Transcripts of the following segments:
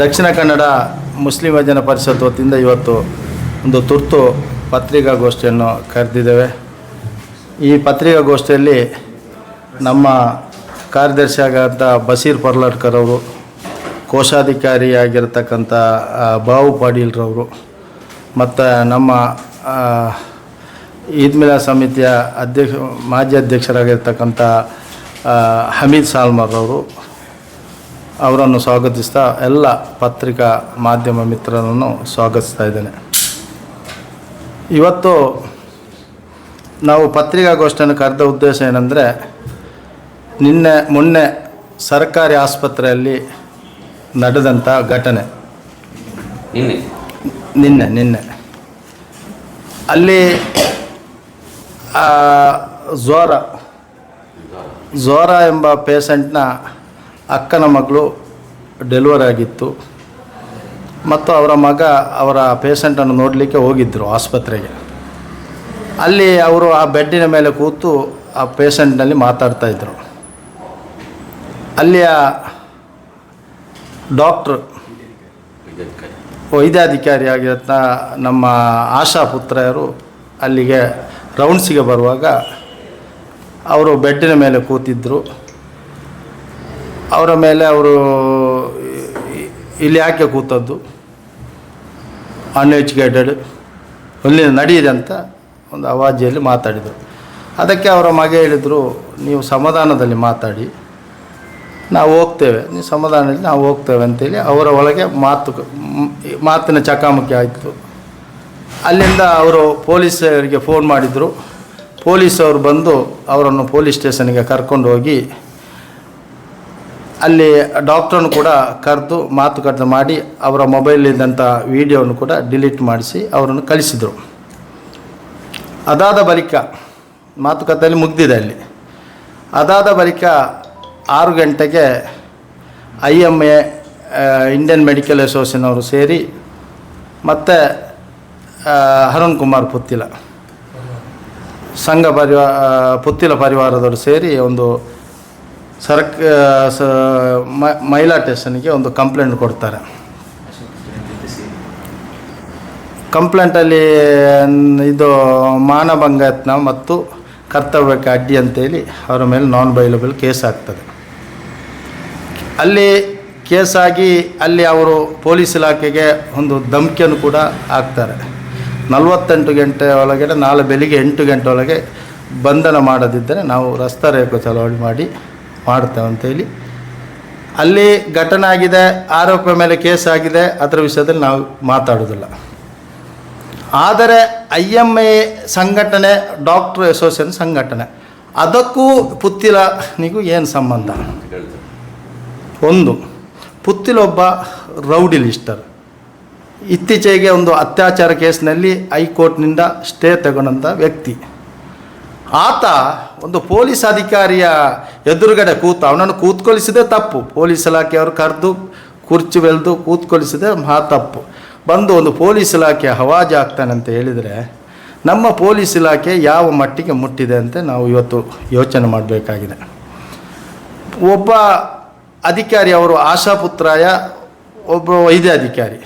Dakshina Kannada Muslim ವಜನ ಪರಿಷತ್ ವತಿಯಿಂದ ಇವತ್ತು ಒಂದು ತುರ್ತು ಪತ್ರಿಕಾಗೋಷ್ಠಿಯನ್ನು ಕರೆದಿದ್ದೇವೆ. ಈ ಪತ್ರಿಕಾಗೋಷ್ಠಿಯಲ್ಲಿ ನಮ್ಮ ಕಾರ್ಯದರ್ಶಿ ಆಗಂಥ ಬಸೀರ್ ಪರ್ಲಾಡ್ಕರ್ ಅವರು ಕೋಶಾಧಿಕಾರಿಯಾಗಿರ್ತಕ್ಕಂಥ ಬಾವು ಪಾಟೀಲ್ರವರು ಮತ್ತು ನಮ್ಮ ಈದ್ಮಿಲಾ ಸಮಿತಿಯ ಅಧ್ಯಕ್ಷ, ಮಾಜಿ ಅಧ್ಯಕ್ಷರಾಗಿರ್ತಕ್ಕಂಥ ಹಮೀದ್ ಸಾಲ್ಮರ್ ಅವರು ಅವರನ್ನು ಸ್ವಾಗತಿಸ್ತಾ ಎಲ್ಲ ಪತ್ರಿಕಾ ಮಾಧ್ಯಮ ಮಿತ್ರರನ್ನು ಸ್ವಾಗತಿಸ್ತಾ ಇದ್ದೇನೆ. ಇವತ್ತು ನಾವು ಪತ್ರಿಕಾಗೋಷ್ಠಿಯನ್ನು ಕರೆದ ಉದ್ದೇಶ ಏನಂದರೆ ನಿನ್ನೆ ಮೊನ್ನೆ ಸರ್ಕಾರಿ ಆಸ್ಪತ್ರೆಯಲ್ಲಿ ನಡೆದಂಥ ಘಟನೆ. ನಿನ್ನೆ? ನಿನ್ನೆ ಅಲ್ಲಿ ಜ್ವರ ಜ್ವರ ಎಂಬ ಪೇಷಂಟ್ನ ಅಕ್ಕನ ಮಗಳು ಡೆಲಿವರಿ ಆಗಿತ್ತು. ಮತ್ತು ಅವರ ಮಗ ಅವರ ಪೇಷಂಟನ್ನು ನೋಡಲಿಕ್ಕೆ ಹೋಗಿದ್ದರು ಆಸ್ಪತ್ರೆಗೆ. ಅಲ್ಲಿ ಅವರು ಆ ಬೆಡ್ಡಿನ ಮೇಲೆ ಕೂತು ಆ ಪೇಷಂಟ್ನಲ್ಲಿ ಮಾತಾಡ್ತಾ ಇದ್ದರು ಅಲ್ಲಿಯ ಡಾಕ್ಟ್ರು ವೈದ್ಯಾಧಿಕಾರಿ ಆಗಿರತ್ತ ನಮ್ಮ ಆಶಾ ಪುತ್ರರು ಅಲ್ಲಿಗೆ ರೌಂಡ್ಸಿಗೆ ಬರುವಾಗ ಅವರು ಬೆಡ್ಡಿನ ಮೇಲೆ ಕೂತಿದ್ದರು ಅವರ ಮೇಲೆ ಅವರು ಇಲ್ಲಿ ಯಾಕೆ ಕೂತದ್ದು? ಅನ್ಎಜುಕೇಟೆಡ್ ಅಲ್ಲಿ ನಡೀರಿ ಅಂತ ಒಂದು ಅವಾಜಿಯಲ್ಲಿ ಮಾತಾಡಿದರು. ಅದಕ್ಕೆ ಅವರ ಮಗ ಹೇಳಿದರು, ನೀವು ಸಮಾಧಾನದಲ್ಲಿ ಮಾತಾಡಿ. ನಾವು ಹೋಗ್ತೇವೆ. ನೀವು ಸಮಾಧಾನದಲ್ಲಿ ನಾವು ಹೋಗ್ತೇವೆ ಅಂತೇಳಿ ಅವರ ಒಳಗೆ ಮಾತು, ಮಾತಿನ ಚಕಾಮಕಿ ಆಯಿತು. ಅಲ್ಲಿಂದ ಅವರು ಪೊಲೀಸರಿಗೆ ಫೋನ್ ಮಾಡಿದರು. ಪೊಲೀಸವರು ಬಂದು ಅವರನ್ನು ಪೊಲೀಸ್ ಸ್ಟೇಷನ್ಗೆ ಕರ್ಕೊಂಡು ಹೋಗಿ ಅಲ್ಲಿ ಡಾಕ್ಟ್ರನ್ನು ಕೂಡ ಕರೆದು ಮಾತುಕತೆ ಮಾಡಿ ಅವರ ಮೊಬೈಲಿದ್ದಂಥ ವಿಡಿಯೋವನ್ನು ಕೂಡ ಡಿಲೀಟ್ ಮಾಡಿಸಿ ಅವರನ್ನು ಕಳಿಸಿದರು. ಅದಾದ ಬಳಿಕ ಮಾತುಕತೆಯಲ್ಲಿ ಮುಗ್ದಿದೆ ಅಲ್ಲಿ. ಅದಾದ ಬಳಿಕ ಆರು ಗಂಟೆಗೆ I M A Indian Medical Association ಅವರು ಸೇರಿ ಮತ್ತು ಅರುಣ್ ಕುಮಾರ್ ಪುತ್ತಿಲ ಸಂಘ ಪರಿವಾ ಪುತ್ತಿಲ ಪರಿವಾರದವರು ಸೇರಿ ಒಂದು ಸರ್ಕ ಸ ಮಹಿಳಾ ಸ್ಟೇಷನ್ಗೆ ಒಂದು ಕಂಪ್ಲೇಂಟ್ ಕೊಡ್ತಾರೆ. ಕಂಪ್ಲೇಂಟಲ್ಲಿ, ಇದು ಮಾನಭಂಗತ್ನ ಮತ್ತು ಕರ್ತವ್ಯಕ್ಕೆ ಅಡ್ಡಿ ಅಂತೇಳಿ ಅವರ ಮೇಲೆ ನಾನ್ ಬೈಲಬಲ್ ಕೇಸ್ ಆಗ್ತದೆ. ಅಲ್ಲಿ ಕೇಸಾಗಿ ಅಲ್ಲಿ ಅವರು ಪೊಲೀಸ್ ಇಲಾಖೆಗೆ ಒಂದು ಧಮಕಿಯನ್ನು ಕೂಡ ಹಾಕ್ತಾರೆ. ನಲವತ್ತೆಂಟು ಗಂಟೆ ಒಳಗಡೆ ನಾಳೆ ಬೆಳಿಗ್ಗೆ ಎಂಟು ಗಂಟೆ ಒಳಗೆ ಬಂಧನ ಮಾಡದಿದ್ದರೆ ನಾವು ರಸ್ತಾ ರೇಖೆ ಚಲಾವಣೆ ಮಾಡಿ ಮಾಡ್ತೇವೆ ಅಂತೇಳಿ ಅಲ್ಲಿ ಘಟನೆ ಆಗಿದೆ, ಆರೋಪ ಮೇಲೆ ಕೇಸ್ ಆಗಿದೆ, ಅದರ ವಿಷಯದಲ್ಲಿ ನಾವು ಮಾತಾಡೋದಿಲ್ಲ ಆದರೆ ಐ ಎಂ ಎ ಸಂಘಟನೆ, ಡಾಕ್ಟ್ರ್ ಅಸೋಸಿಯೇಷನ್ ಸಂಘಟನೆ, ಅದಕ್ಕೂ ಪುತ್ತಿಲನಿಗೂ ಏನು ಸಂಬಂಧ? ಒಂದು, ಪುತ್ತಿಲೊಬ್ಬ ರೌಡಿ ಲಿಸ್ಟರ್ ಇತ್ತೀಚೆಗೆ ಒಂದು ಅತ್ಯಾಚಾರ ಕೇಸ್ನಲ್ಲಿ ಹೈಕೋರ್ಟ್ನಿಂದ ಸ್ಟೇ ತಗೊಂಡಂಥ ವ್ಯಕ್ತಿ. ಆತ ಒಂದು ಪೊಲೀಸ್ ಅಧಿಕಾರಿಯ ಎದುರುಗಡೆ ಕೂತು, ಅವನನ್ನು ಕೂತ್ಕೊಳಿಸಿದೆ ತಪ್ಪು. ಪೊಲೀಸ್ ಇಲಾಖೆಯವರು ಕರೆದು ಕುರ್ಚಿ ಬೆಳೆದು ಕೂತ್ಕೊಳಿಸಿದೆ ಮಹಾ ತಪ್ಪು. ಬಂದು ಒಂದು ಪೊಲೀಸ್ ಇಲಾಖೆ ಹವಾಜು ಆಗ್ತಾನೆ ಅಂತ ಹೇಳಿದರೆ, ನಮ್ಮ ಪೊಲೀಸ್ ಇಲಾಖೆ ಯಾವ ಮಟ್ಟಿಗೆ ಮುಟ್ಟಿದೆ ಅಂತ ನಾವು ಇವತ್ತು ಯೋಚನೆ ಮಾಡಬೇಕಾಗಿದೆ. ಒಬ್ಬ ಅಧಿಕಾರಿ ಅವರು ಆಶಾಪುತ್ರಾಯ, ಒಬ್ಬ ವೈದ್ಯಾಧಿಕಾರಿ.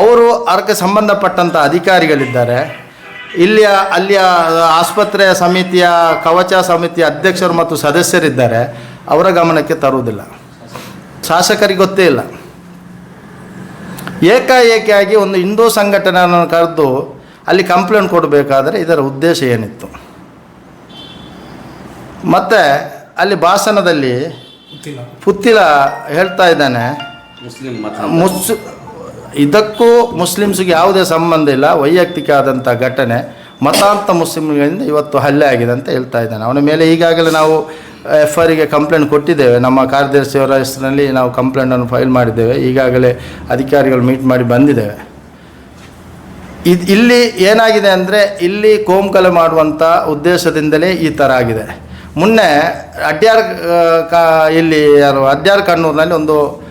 ಅವರು ಅದಕ್ಕೆ ಸಂಬಂಧಪಟ್ಟಂಥ ಅಧಿಕಾರಿಗಳಿದ್ದಾರೆ. ಇಲ್ಲಿಯ ಅಲ್ಲಿಯ ಆಸ್ಪತ್ರೆಯ ಸಮಿತಿಯ ಕವಚ ಸಮಿತಿಯ ಅಧ್ಯಕ್ಷರು ಮತ್ತು ಸದಸ್ಯರಿದ್ದಾರೆ. ಅವರ ಗಮನಕ್ಕೆ ತರುವುದಿಲ್ಲ. ಶಾಸಕರಿಗೆ ಗೊತ್ತೇ ಇಲ್ಲ. ಏಕಾಏಕಿಯಾಗಿ ಒಂದು ಹಿಂದೂ ಸಂಘಟನೆಯನ್ನು ಕರೆದು ಅಲ್ಲಿ ಕಂಪ್ಲೇಂಟ್ ಕೊಡಬೇಕಾದರೆ ಇದರ ಉದ್ದೇಶ ಏನಿತ್ತು? ಮತ್ತು ಅಲ್ಲಿ ಭಾಷಣದಲ್ಲಿ ಪುತ್ತಿಲ ಹೇಳ್ತಾ ಇದ್ದಾನೆ. ಮುಸ್ಲಿಂ ಮತ. ಮುಸ್ ಇದಕ್ಕೂ ಮುಸ್ಲಿಮ್ಸ್ಗೆ ಯಾವುದೇ ಸಂಬಂಧ ಇಲ್ಲ ವೈಯಕ್ತಿಕ ಆದಂಥ ಘಟನೆ. ಮತಾಂತ ಮುಸ್ಲಿಮ್ಗಳಿಂದ ಇವತ್ತು ಹಲ್ಲೆ ಆಗಿದೆ ಅಂತ ಹೇಳ್ತಾ ಇದ್ದಾನೆ. ಅವನ ಮೇಲೆ ಈಗಾಗಲೇ ನಾವು ಎಫ್ಗೆ ಕಂಪ್ಲೇಂಟ್ ಕೊಟ್ಟಿದ್ದೇವೆ. ನಮ್ಮ ಕಾರ್ಯದರ್ಶಿಯವರ ಹೆಸರಿನಲ್ಲಿ ನಾವು ಕಂಪ್ಲೇಂಟನ್ನು ಫೈಲ್ ಮಾಡಿದ್ದೇವೆ. ಈಗಾಗಲೇ ಅಧಿಕಾರಿಗಳು ಮೀಟ್ ಮಾಡಿ ಬಂದಿದ್ದೇವೆ. ಇದು, ಇಲ್ಲಿ ಏನಾಗಿದೆ ಅಂದರೆ, ಇಲ್ಲಿ ಕೋಮುಕಲೆ ಮಾಡುವಂಥ ಉದ್ದೇಶದಿಂದಲೇ ಈ ಥರ ಆಗಿದೆ. ಮೊನ್ನೆ ಅಡ್ಯಾರ್ ಕಾ, ಇಲ್ಲಿ ಯಾರು, ಅಡ್ಯಾರ್ ಕಣ್ಣೂರಿನಲ್ಲಿ ಒಂದು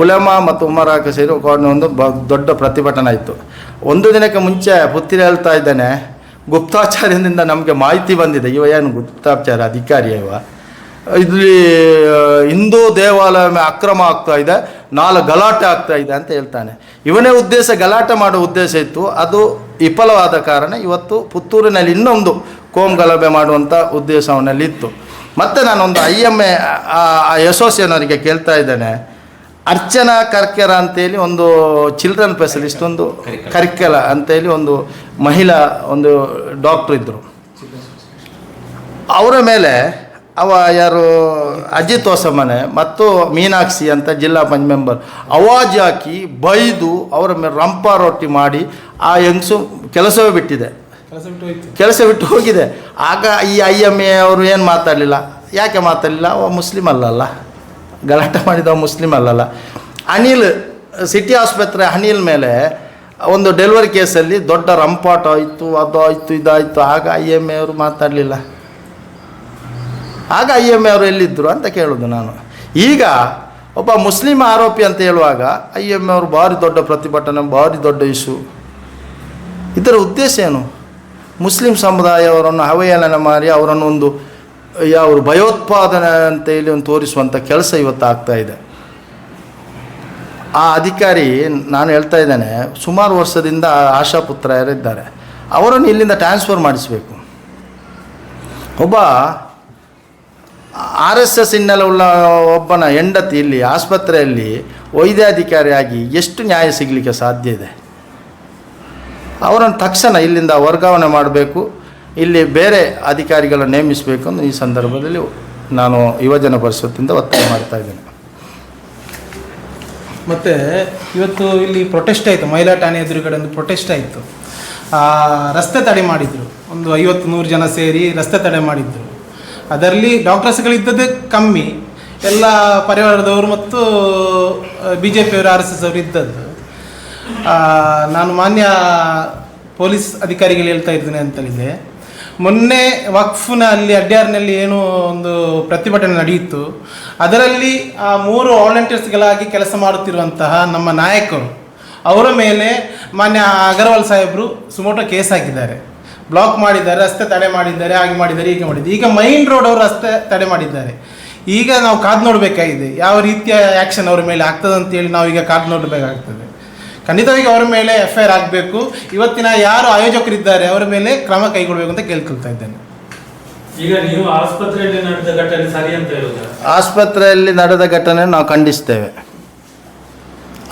ಉಲೆಮಾ ಮತ್ತು ಉಮರಾಕ ಸೇರಿ ಒಂದು ಬ, ದೊಡ್ಡ ಪ್ರತಿಭಟನೆ ಇತ್ತು ಒಂದು ದಿನಕ್ಕೆ ಮುಂಚೆ ಪುತ್ತಿರ ಹೇಳ್ತಾ ಇದ್ದಾನೆ ಗುಪ್ತಾಚಾರ್ಯದಿಂದ ನಮಗೆ ಮಾಹಿತಿ ಬಂದಿದೆ. ಇವ ಏನು ಗುಪ್ತಾಚಾರ ಅಧಿಕಾರಿ ಇವ? ಇಲ್ಲಿ ಹಿಂದೂ ದೇವಾಲಯ ಅಕ್ರಮ ಆಗ್ತಾ ಇದೆ, ನಾಲ್ಕು ಗಲಾಟೆ ಆಗ್ತಾ ಇದೆ ಅಂತ ಹೇಳ್ತಾನೆ. ಇವನೇ ಉದ್ದೇಶ, ಗಲಾಟೆ ಮಾಡೋ ಉದ್ದೇಶ ಇತ್ತು. ಅದು ವಿಫಲವಾದ ಕಾರಣ ಇವತ್ತು ಪುತ್ತೂರಿನಲ್ಲಿ ಇನ್ನೊಂದು ಕೋಮ್ ಗಲಭೆ ಮಾಡುವಂಥ ಉದ್ದೇಶ ಅವನಲ್ಲಿ ಇತ್ತು ಮತ್ತು ನಾನೊಂದು ಐ ಎಂ ಎ ಅಸೋಸಿಯೇಷನ್ ಅವರಿಗೆ ಕೇಳ್ತಾ ಇದ್ದೇನೆ. ಅರ್ಚನಾ ಕರ್ಕೆರ ಅಂತೇಳಿ ಒಂದು ಚಿಲ್ಡ್ರನ್ ಸ್ಪೆಷಲಿಸ್ಟ್ ಒಂದು ಕರ್ಕೆಲ. ಅಂತೇಳಿ ಒಂದು ಮಹಿಳಾ ಒಂದು ಡಾಕ್ಟ್ರ್ ಇದ್ದರು ಅವರ ಮೇಲೆ ಅವ ಯಾರು ಅಜಿತ್ ಹೊಸಮನೆ ಮತ್ತು ಮೀನಾಕ್ಷಿ ಅಂತ ಜಿಲ್ಲಾ ಪಂಚ್ ಮೆಂಬರ್ ಅವಾಜ್ ಹಾಕಿ ಬೈದು ಅವರ ಮೇಲೆ ರಂಪ ರೊಟ್ಟಿ ಮಾಡಿ ಆ ಹೆಂಗಸು ಕೆಲಸವೇ ಬಿಟ್ಟಿದೆ. ಕೆಲಸ ಬಿಟ್ಟು ಕೆಲಸ ಬಿಟ್ಟು ಹೋಗಿದೆ. ಆಗ ಈ ಐ ಎಂ ಎ ಅವರು ಏನು ಮಾತಾಡಲಿಲ್ಲ? ಯಾಕೆ ಮಾತಾಡಲಿಲ್ಲ? ಅವ ಮುಸ್ಲಿಮ್ ಅಲ್ಲಲ್ಲ ಗಲಾಟೆ ಮಾಡಿದವ ಮುಸ್ಲಿಮ್ ಅಲ್ಲಲ್ಲ. ಅನಿಲ್ ಸಿಟಿ ಆಸ್ಪತ್ರೆ ಅನಿಲ್ ಮೇಲೆ ಒಂದು ಡೆಲಿವರಿ ಕೇಸಲ್ಲಿ ದೊಡ್ಡ ರಂಪಾಟ ಆಯಿತು, ಅದು ಆಯಿತು, ಇದಾಯಿತು. ಆಗ ಐ ಎಂ ಎ ಅವರು ಮಾತಾಡಲಿಲ್ಲ. ಆಗ ಐ ಎಂ ಎ ಅವರು ಎಲ್ಲಿದ್ದರು ಅಂತ ಕೇಳೋದು ನಾನು. ಈಗ ಒಬ್ಬ ಮುಸ್ಲಿಂ ಆರೋಪಿ ಅಂತ ಹೇಳುವಾಗ ಐ ಎಂ ಎ ಅವರು ಭಾರಿ ದೊಡ್ಡ ಪ್ರತಿಭಟನೆ, ಭಾರಿ ದೊಡ್ಡ ಇಶ್ಯೂ ಇದರ ಉದ್ದೇಶ ಏನು? ಮುಸ್ಲಿಂ ಸಮುದಾಯವರನ್ನು ಅವಹೇಳನ ಮಾಡಿ ಅವರನ್ನು ಒಂದು ಯಾವ ಭಯೋತ್ಪಾದನೆ ಅಂತ ಹೇಳಿ ಒಂದು ತೋರಿಸುವಂಥ ಕೆಲಸ ಇವತ್ತು ಆಗ್ತಾ ಇದೆ. ಆ ಅಧಿಕಾರಿ, ನಾನು ಹೇಳ್ತಾ ಇದ್ದೇನೆ, ಸುಮಾರು ವರ್ಷದಿಂದ ಆಶಾ ಪುತ್ರ ಯಾರಿದ್ದಾರೆ, ಅವರನ್ನು ಇಲ್ಲಿಂದ ಟ್ರಾನ್ಸ್ಫರ್ ಮಾಡಿಸಬೇಕು. ಒಬ್ಬ ಆರ್ ಎಸ್ ಎಸ್ ಹಿನ್ನೆಲೆ ಉಳ್ಳ ಒಬ್ಬನ ಹೆಂಡತಿ ಇಲ್ಲಿ, ಆಸ್ಪತ್ರೆಯಲ್ಲಿ ವೈದ್ಯಾಧಿಕಾರಿಯಾಗಿ ಎಷ್ಟು ನ್ಯಾಯ ಸಿಗಲಿಕ್ಕೆ ಸಾಧ್ಯ ಇದೆ? ಅವರನ್ನು ತಕ್ಷಣ ಇಲ್ಲಿಂದ ವರ್ಗಾವಣೆ ಮಾಡಬೇಕು. ಇಲ್ಲಿ ಬೇರೆ ಅಧಿಕಾರಿಗಳನ್ನು ನೇಮಿಸಬೇಕು ಅಂತ ಈ ಸಂದರ್ಭದಲ್ಲಿ ನಾನು ಯುವಜನ ಪರಿಷತ್ತಿಂದ ಒತ್ತಾಯ ಮಾಡ್ತಾ ಇದ್ದೇನೆ. ಮತ್ತು ಇವತ್ತು ಇಲ್ಲಿ ಪ್ರೊಟೆಸ್ಟ್ ಆಯಿತು. ಮಹಿಳಾ ಠಾಣೆ ಎದುರುಗಡೆ ಒಂದು ಪ್ರೊಟೆಸ್ಟ್ ಆಯಿತು. ರಸ್ತೆ ತಡೆ ಮಾಡಿದರು. ಒಂದು ಐವತ್ತು ನೂರು ಜನ ಸೇರಿ ರಸ್ತೆ ತಡೆ ಮಾಡಿದ್ದರು ಅದರಲ್ಲಿ ಡಾಕ್ಟರ್ಸ್ಗಳಿದ್ದದ್ದೇ ಕಮ್ಮಿ. ಎಲ್ಲ ಪರಿವಾರದವರು ಮತ್ತು ಬಿ ಜೆ ಪಿಯವರು ಆರ್ ಎಸ್ ಎಸ್ ಅವರು ಇದ್ದದ್ದು. ನಾನು ಮಾನ್ಯ ಪೊಲೀಸ್ ಅಧಿಕಾರಿಗಳು ಹೇಳ್ತಾ ಇದ್ದೇನೆ ಅಂತೇಳಿದೆ ಮೊನ್ನೆ ವಕ್ಫ್ನ ಅಲ್ಲಿ ಅಡ್ಯಾರ್ನಲ್ಲಿ ಏನು ಒಂದು ಪ್ರತಿಭಟನೆ ನಡೆಯಿತು. ಅದರಲ್ಲಿ ಆ ಮೂರು ವಾಲಂಟಿಯರ್ಸ್ಗಳಾಗಿ ಕೆಲಸ ಮಾಡುತ್ತಿರುವಂತಹ ನಮ್ಮ ನಾಯಕರು, ಅವರ ಮೇಲೆ ಮಾನ್ಯ ಅಗರ್ವಾಲ್ ಸಾಹೇಬರು ಸುಮೋಟೋ ಕೇಸ್ ಹಾಕಿದ್ದಾರೆ. ಬ್ಲಾಕ್ ಮಾಡಿದ್ದಾರೆ, ರಸ್ತೆ ತಡೆ ಮಾಡಿದ್ದಾರೆ, ಹಾಗೆ ಮಾಡಿದ್ದಾರೆ, ಹೀಗೆ ಮಾಡಿದ್ದಾರೆ. ಈಗ ಮೈನ್ ರೋಡ್ ಅವರು ರಸ್ತೆ ತಡೆ ಮಾಡಿದ್ದಾರೆ. ಈಗ ನಾವು ಕಾದು ನೋಡಬೇಕಾಗಿದೆ. ಯಾವ ರೀತಿಯ ಆ್ಯಕ್ಷನ್ ಅವರ ಮೇಲೆ ಆಗ್ತದೆ ನಾವು ಈಗ ಕಾದು ನೋಡಬೇಕಾಗ್ತದೆ. ಖಂಡಿತವಾಗಿ ಅವರ ಮೇಲೆ ಎಫ್ ಐ ಆರ್ ಆಗಬೇಕು. ಇವತ್ತಿನ ಯಾರು ಆಯೋಜಕರಿದ್ದಾರೆ ಅವರ ಮೇಲೆ ಕ್ರಮ ಕೈಗೊಳ್ಳಬೇಕು ಅಂತ ಕೇಳ್ಕೊಳ್ತಾ ಇದ್ದೇನೆ. ಈಗ ನೀವು ಆಸ್ಪತ್ರೆಯಲ್ಲಿ ನಡೆದ ಘಟನೆ ಸರಿ ಅಂತ ಹೇಳುದ ಆಸ್ಪತ್ರೆಯಲ್ಲಿ ನಡೆದ ಘಟನೆ ನಾವು ಖಂಡಿಸ್ತೇವೆ.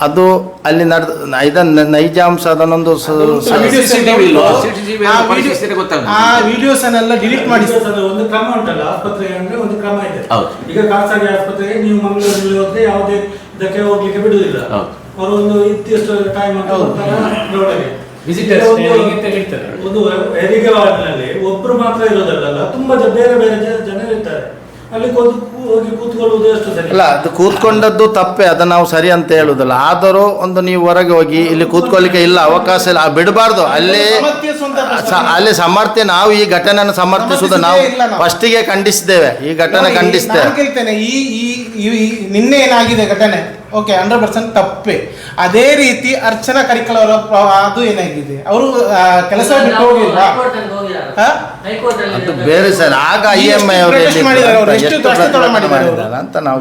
ಅದು ಅಲ್ಲಿ ನಡೆದ ಇದನ್ನು ನೈಜಾಂಶ ಅದನ್ನೊಂದು ಸ- ಆ ಎಲ್ಲ ವಿಡಿಯೋ- ಪರಿಶೀಲಿಸಿದ್ರೆ ಗೊತ್ತಾಗ್ತದೆ. ಆ ವಿಡಿಯೋಸನ್ನೆಲ್ಲ ಡಿಲೀಟ್ ಮಾಡಿ ಒಂದು ಕ್ರಮ ಉಂಟಲ್ಲ? ಆಸ್ಪತ್ರೆ ಅಂದ್ರೆ ಒಂದು ಕ್ರಮ ಇದೆ. ಹೌದು. ಈಗ ಖಾಸಗಿ ಆಸ್ಪತ್ರೆಗೆ ನೀವು ಮಂಗಳೂರಲ್ಲಿ ಹೋದ್ರೆ ಯಾವುದೇ ಇದಕ್ಕೆ ಹೋಗ್ಲಿಕ್ಕೆ ಬಿಡುವುದಿಲ್ಲ. ಹೌದು. ಅವರು ಒಂದು ಇತ್ತಿಷ್ಟು ಟೈಮ್ ಅಂತ ರೋಡಲ್ಲಿ. Visitors ಒಂದು- ಹೆರಿಗೆ ವಾರ್ಡ್ನಲ್ಲಿ ಒಬ್ರು ಮಾತ್ರ ಇರೋದಲ್ಲ ತುಂಬಾ ಬೇರೆ ಬೇರೆ ಜನರು ಇರ್ತಾರೆ. ಅಲ್ಲಿ ಹೋಗಿ ಕೂತ್ಕೊಳ್ಳುವುದು ಎಷ್ಟು ಸರಿ. ಅಲ್ಲ ಅದು ಕೂತ್ಕೊಂಡದ್ದು ತಪ್ಪೆ ಅದನ್ನ ನಾವು ಸರಿ ಅಂತ ಹೇಳೋದಲ್ಲ ಆದರೂ ಒಂದು ನೀವು ಹೊರಗೆ ಹೋಗಿ ಇಲ್ಲಿ ಕೂತ್ಕೊಳ್ಳಿಕ್ಕೆ ಇಲ್ಲ ಅವಕಾಶ ಇಲ್ಲ. ಬಿಡಬಾರ್ದು. ಅಲ್ಲಿ ಅಲ್ಲಿ ಸಮರ್ಥ್ಯ ನಾವು ಈ ಘಟನೆಯನ್ನು ಸಮರ್ಥಿಸುವುದು ನಾವು ಫಸ್ಟ್ಗೆ ಫಸ್ಟಿಗೆ ಖಂಡಿಸಿದ್ದೇವೆ. ಈ ಘಟನೆ ಖಂಡಿಸ್ತೇವೆ ನಿನ್ನೆ ಏನಾಗಿದೆ ಘಟನೆ? ಓಕೆ ಹಂಡ್ರೆಡ್ ಪರ್ಸೆಂಟ್ ತಪ್ಪೆ. ಅದೇ ರೀತಿ ಅರ್ಚನಾ ಕರಿಕಲ್ ಅವರ ಅದು ಏನಾಗಿದೆ? ಅವರು ಕೆಲಸ ಬಿಟ್ಟು ಹೋಗಿಲ್ವಾ? ಅದು ಬೇರೆ ಸರ್ ಆಗ ಐ ಎಂ ಐ ಅವರು ಅಂತ ನಾವು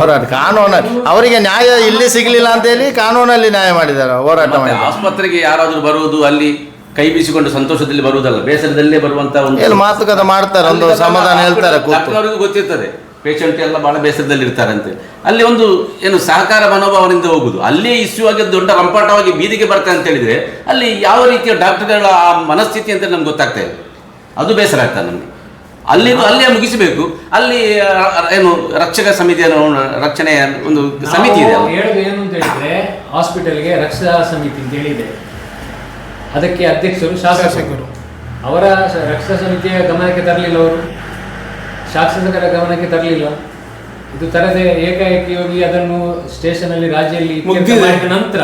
ಹೋರಾಟ ಕಾನೂನು. ಅವರಿಗೆ ನ್ಯಾಯ ಇಲ್ಲಿ ಸಿಗಲಿಲ್ಲ ಅಂತ ಹೇಳಿ ಕಾನೂನಲ್ಲಿ ನ್ಯಾಯ ಮಾಡಿದ್ದಾರೆ ಹೋರಾಟ ಮಾಡಿದ್ದಾರೆ. ಆಸ್ಪತ್ರೆಗೆ ಯಾರಾದರೂ ಬರುವುದು ಅಲ್ಲಿ ಕೈ ಬೀಸಿಕೊಂಡು ಸಂತೋಷದಲ್ಲಿ ಬರುವುದಲ್ಲ ಬೇಸರದಲ್ಲೇ ಬರುವಂತ ಒಂದು ಏನು ಮಾತುಕತೆ ಮಾಡ್ತಾರೆ ಒಂದು ಸಮಾಧಾನ ಹೇಳ್ತಾರೆ ಗೊತ್ತಿರ್ತದೆ. ಪೇಷಂಟ್ ಎಲ್ಲ ಬಹಳ ಬೇಸರದಲ್ಲಿ ಇರ್ತಾರಂತೆ. ಅಲ್ಲಿ ಒಂದು ಏನು ಸಹಕಾರ ಮನೋಭಾವನೆಯಿಂದ ಹೋಗುದು. ಅಲ್ಲೇ ಇಶ್ಯೂ ಆಗಿ ದೊಡ್ಡ ರಂಪಾಟವಾಗಿ ಬೀದಿಗೆ ಬರ್ತಾರೆ ಅಂತ ಹೇಳಿದ್ರೆ, ಅಲ್ಲಿ ಯಾವ ರೀತಿಯ ಡಾಕ್ಟರ್ಗಳ ಆ ಮನಸ್ಥಿತಿ ಅಂತ ನಮ್ಗೆ ಗೊತ್ತಾಗ್ತಾ ಇದೆ ಅದು ಬೇಸರ ಆಗ್ತದೆ ನಮಗೆ. ಅಲ್ಲಿ ಅಲ್ಲೇ ಮುಗಿಸಬೇಕು. ಅಲ್ಲಿ ಏನು ರಕ್ಷಕ ಸಮಿತಿಯ ರಕ್ಷಣೆಯ ಒಂದು ಸಮಿತಿ ಇದೆ ಏನು ಅಂತ ಹಾಸ್ಪಿಟಲ್ಗೆ ರಕ್ಷಾ ಸಮಿತಿ ಅಂತ ಹೇಳಿದೆ. ಅದಕ್ಕೆ ಅಧ್ಯಕ್ಷರು, ಶಾಸಕರು. ಅವರ ರಕ್ಷಾ ಸಮಿತಿಯ ಗಮನಕ್ಕೆ ತರಲಿಲ್ಲ ಅವರು? ಶಾಸಕರ ಗಮನಕ್ಕೆ ತರಲಿಲ್ಲ ಇದು ತರದೆ ಏಕಾಏಕಿ ಹೋಗಿ ಅದನ್ನು ಸ್ಟೇಷನ್ ಅಲ್ಲಿ ರಾಜ್ಯದಲ್ಲಿ ಮುಗ್ದಿದೆ. ಮಾಡಿದ ನಂತರ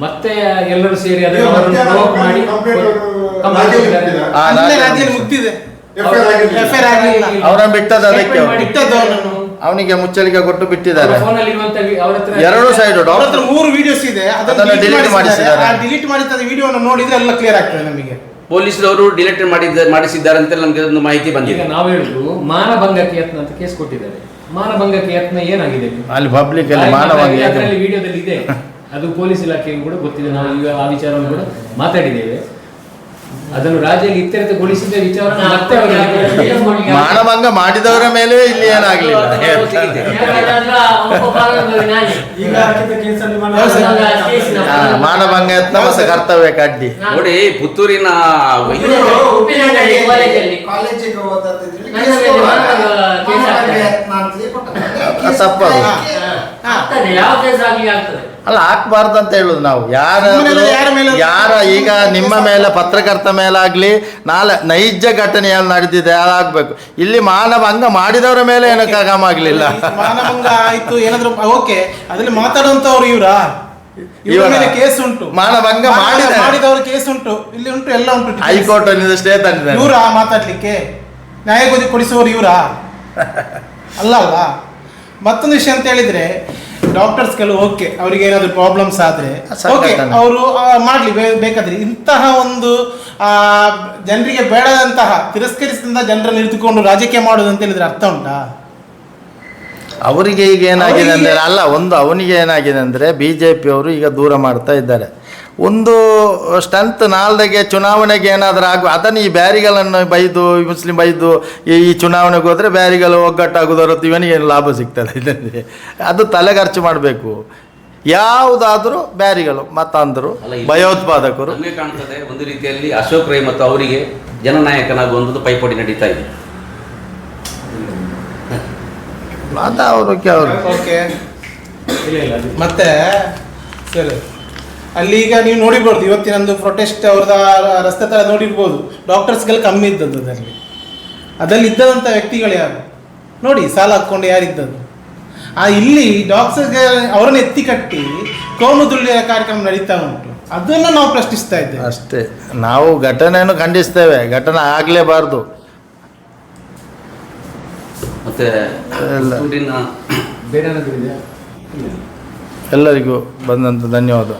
ಮತ್ತೆ ಎಲ್ಲರೂ ಸೇರಿ ಅದನ್ನು ಅವರನ್ನು provoke ಮಾಡಿ ಕಂಪ್ಲೇಂಟ್ ಕಂಪ್ಲೇಂಟ್ ರಾಜ್ಯದಲ್ಲಿ ಕೊಟ್ಟಿದ್ದಾರೆ. ಆ, ಅಲ್ಲೇ ರಾಜ್ಯದಲ್ಲಿ ಮುಗ್ದಿದೆ FIR ಆಗಿರ್ಲಿಲ್ಲ. FIR ಆಗಿಲ್ಲ. ಅವರನ್ನು ಬಿಟ್ಟದ್ದು ಅದಕ್ಕೆ Statement ಮಾಡಿ ಬಿಟ್ಟದ್ದು ಅವರನ್ನು. ಅವನಿಗೆ ಮುಚ್ಚಳಿಕೆ ಕೊಟ್ಟು ಬಿಟ್ಟಿದ್ದಾರೆ ಅವರ phone ಅಲ್ಲಿ ಇರುವಂತ ವಿ- ಅವರ ಹತ್ರ ಎರಡು ಸೈಡ್ ಅವ್ರ ಹತ್ರ ಮೂರು ವಿಡಿಯೋಸ್ ಇದೆ ಅದನ್ನ delete ಮಾಡಿಸಿದ್ದಾರೆ. ಡಿಲೀಟ್ ಮಾಡಿದ ವಿಡಿಯೋನ ನೋಡಿದ್ರೆ ಎಲ್ಲ ಕ್ಲಿಯರ್ ಆಗ್ತದೆ ನಮಗೆ ಪೊಲೀಸ್ನವರು ಡಿಲೆಕ್ಟ್ ಮಾಡಿದ್ದ ಮಾಡಿಸಿದ್ದಾರೆ ಅಂತ ನಮಗೆ ಒಂದು ಮಾಹಿತಿ ಈಗ ಬಂದಿದೆ ನಾವು ಹೇಳಿದ್ರು ಮಾನಭಂಗಕ್ಕೆ ಯತ್ನ ಅಂತ ಕೇಸ್ ಕೊಟ್ಟಿದ್ದಾರೆ. ಮಾನಭಂಗಕ್ಕೆ ಯತ್ನ ಏನಾಗಿದೆ? ಅಲ್ಲಿ ಪಬ್ಲಿಕ್ ಅಲ್ಲಿ ಮಾನವಾಗಿ ಅದರಲ್ಲಿ ವಿಡಿಯೋದಲ್ಲಿ ಇದೆ ಅದು ಪೊಲೀಸ್ ಇಲಾಖೆಗೂ ಕೂಡ ಗೊತ್ತಿದೆ ನಾವು ಈಗ ಆ ವಿಚಾರವನ್ನು ಕೂಡ ಮಾತಾಡಿದ್ದೇವೆ. ಅದನ್ನು ರಾಜ್ಯದಲ್ಲಿ ಇತ್ಯರ್ಥಗೊಳಿಸಿದ ವಿಚಾರ ಮತ್ತೆ ಮಾನಭಂಗ ಮಾಡಿದವರ ಮೇಲೆ ಇಲ್ಲಿ ಏನಾಗ್ಲಿಲ್ಲ ಮಾನಭಂಗ ಯತ್ನ ಮತ್ತು ಕರ್ತವ್ಯ ಕಡ್ಡಿ. ನೋಡಿ ಪುತ್ತೂರಿನ. ತಪ್ಪದು. ಆಗ್ತದೆ ಯಾವ ಆಗ್ಲಿಕ್ಕೆ ಆಗ್ತದೆ ಅಲ್ಲ ಹಾಕ್ಬಾರ್ದು ಅಂತ ಹೇಳುದು ನಾವು. ಯಾರ ಯಾರ ಮೇಲೆ- ಯಾರ ಈಗ ನಿಮ್ಮ ಮೇಲೆ ಪತ್ರಕರ್ತ ಮೇಲಾಗ್ಲಿ ನಾಳೆ ನೈಜ ಘಟನೆಯಲ್ಲಿ ನಡೆದಿದೆ ಅದಾಗಬೇಕು. ಇಲ್ಲಿ ಮಾನವ ಅಂಗ ಮಾಡಿದವರ ಮೇಲೆ ಏನೋ ಕ್ರಮ ಆಗ್ಲಿಲ್ಲ? ಮಾನಭಂಗ ಆಯ್ತು ಏನಾದ್ರು ಓಕೆ. ಅದ್ರಲ್ಲಿ ಮಾತಾಡುವಂತವ್ರು ಇವರಾ. ಇವರ ಇವರ? ಮೇಲೆ ಕೇಸ್ ಉಂಟು. ಮಾನಭಂಗ ಮಾಡಿದ ಮಾಡಿದವರು ಕೇಸ್ ಉಂಟು. ಇಲ್ಲಿ ಉಂಟು ಎಲ್ಲ ಉಂಟು. ಹೈಕೋರ್ಟ್ ಸ್ಟೇ ತಂದಿದ್ದಾರೆ. ಇವರಾ ಮಾತಾಡ್ಲಿಕ್ಕೆ. ನ್ಯಾಯ ಕೊಡಿ ಕೊಡಿಸುವವರು ಇವರಾ? ಅಲ್ಲ ಅಲ್ಲ. ಮತ್ತೊಂದು ವಿಷಯ ಅಂತ ಹೇಳಿದ್ರೆ ಡಾಕ್ಟರ್ಸ್ಗಳು ಓಕೆ ಅವರಿಗೆ ಏನಾದ್ರು ಪ್ರಾಬ್ಲಮ್ಸ್ ಆದ್ರೆ ಓಕೆ. ಅವರು ಮಾಡ್ಲಿ ಬೇಕಾದ್ರೆ. ಇಂತಹ ಒಂದು ಆ, ಜನರಿಗೆ ಬೇಡದಂತಹ ತಿರಸ್ಕರಿಸಿದ ಜನರನ್ನು ಇರಿದುಕೊಂಡು ರಾಜಕೀಯ ಮಾಡೋದು ಅಂತ ಹೇಳಿದ್ರೆ ಅರ್ಥ ಉಂಟಾ? ಅವರಿಗೆ ಈಗ ಏನಾಗಿದೆ ಅಂದ್ರೆ ಅಂದರೆ ಅಲ್ಲ ಒಂದು ಅವನಿಗೆ ಏನಾಗಿದೆ ಅಂದರೆ ಬಿ ಜೆ ಪಿಯವರು ಈಗ ದೂರ ಮಾಡ್ತಾ ಇದ್ದಾರೆ. ಒಂದು ಸ್ಟ್ರೆಂತ್ ನಾಲ್ದಾಗೆ ಚುನಾವಣೆಗೆ ಏನಾದರೂ ಆಗ ಅದನ್ನು ಈ ಬ್ಯಾರಿಗಳನ್ನು ಬೈದು ಈ ಮುಸ್ಲಿಂ ಬೈದು ಈ ಈ ಚುನಾವಣೆಗೆ ಹೋದರೆ ಬ್ಯಾರಿಗಳು ಒಗ್ಗಟ್ಟಾಗೋದರ ಇವನಿಗೆ ಏನು ಲಾಭ ಸಿಗ್ತದೆ ಇದರಲ್ಲಿ. ಅದು ತಲೆ ಖರ್ಚು ಮಾಡಬೇಕು. ಯಾವುದಾದರೂ ಬ್ಯಾರಿಗಳು ಮತಾಂಧರು ಇದು- ಭಯೋತ್ಪಾದಕರು. ನಮಗೆ ಕಾಣ್ತದೆ ಒಂದು ರೀತಿಯಲ್ಲಿ ಅಶೋಕ್ ರೈ ಮತ್ತು ಅವರಿಗೆ ಜನನಾಯಕನಾಗುವಂಥದ್ದು ಪೈಪೋಟಿ ನಡೀತಾ ಇದೆ. ಮತ್ತೆ ಸರಿ. ಅಲ್ಲಿ ಈಗ ನೀವು ನೋಡಿರ್ಬೋದು ಇವತ್ತಿನೊಂದು ಪ್ರೊಟೆಸ್ಟ್ ಅವ್ರದ ರಸ್ತೆ ಥರ ನೋಡಿರ್ಬೋದು ಡಾಕ್ಟರ್ಸ್ಗಳು ಕಮ್ಮಿ ಇದ್ದದ್ದು ಅದರಲ್ಲಿ. ಅದರಲ್ಲಿ ಇದ್ದದಂಥ ವ್ಯಕ್ತಿಗಳು ಯಾರು? ನೋಡಿ ಸಾಲ ಹಾಕ್ಕೊಂಡು ಯಾರಿದ್ದದ್ದು? ಆ ಇಲ್ಲಿ ಡಾಕ್ಟರ್ಸ್ಗೆ ಅವರನ್ನು ಎತ್ತಿ ಕಟ್ಟಿ ಕೋಮುದುಳ್ಳಿಯ ಕಾರ್ಯಕ್ರಮ ನಡೀತಾ ಉಂಟು. ಅದನ್ನು ನಾವು ಪ್ರಶ್ನಿಸ್ತಾ ಇದ್ದೇವೆ. ಅಷ್ಟೇ. ನಾವು ಘಟನೆಯನ್ನು ಖಂಡಿಸ್ತೇವೆ. ಘಟನೆ ಆಗಲೇಬಾರ್ದು. ಮತ್ತೆ ಎಲ್ಲರಿಗೂ ಬಂದಂತ ಧನ್ಯವಾದ.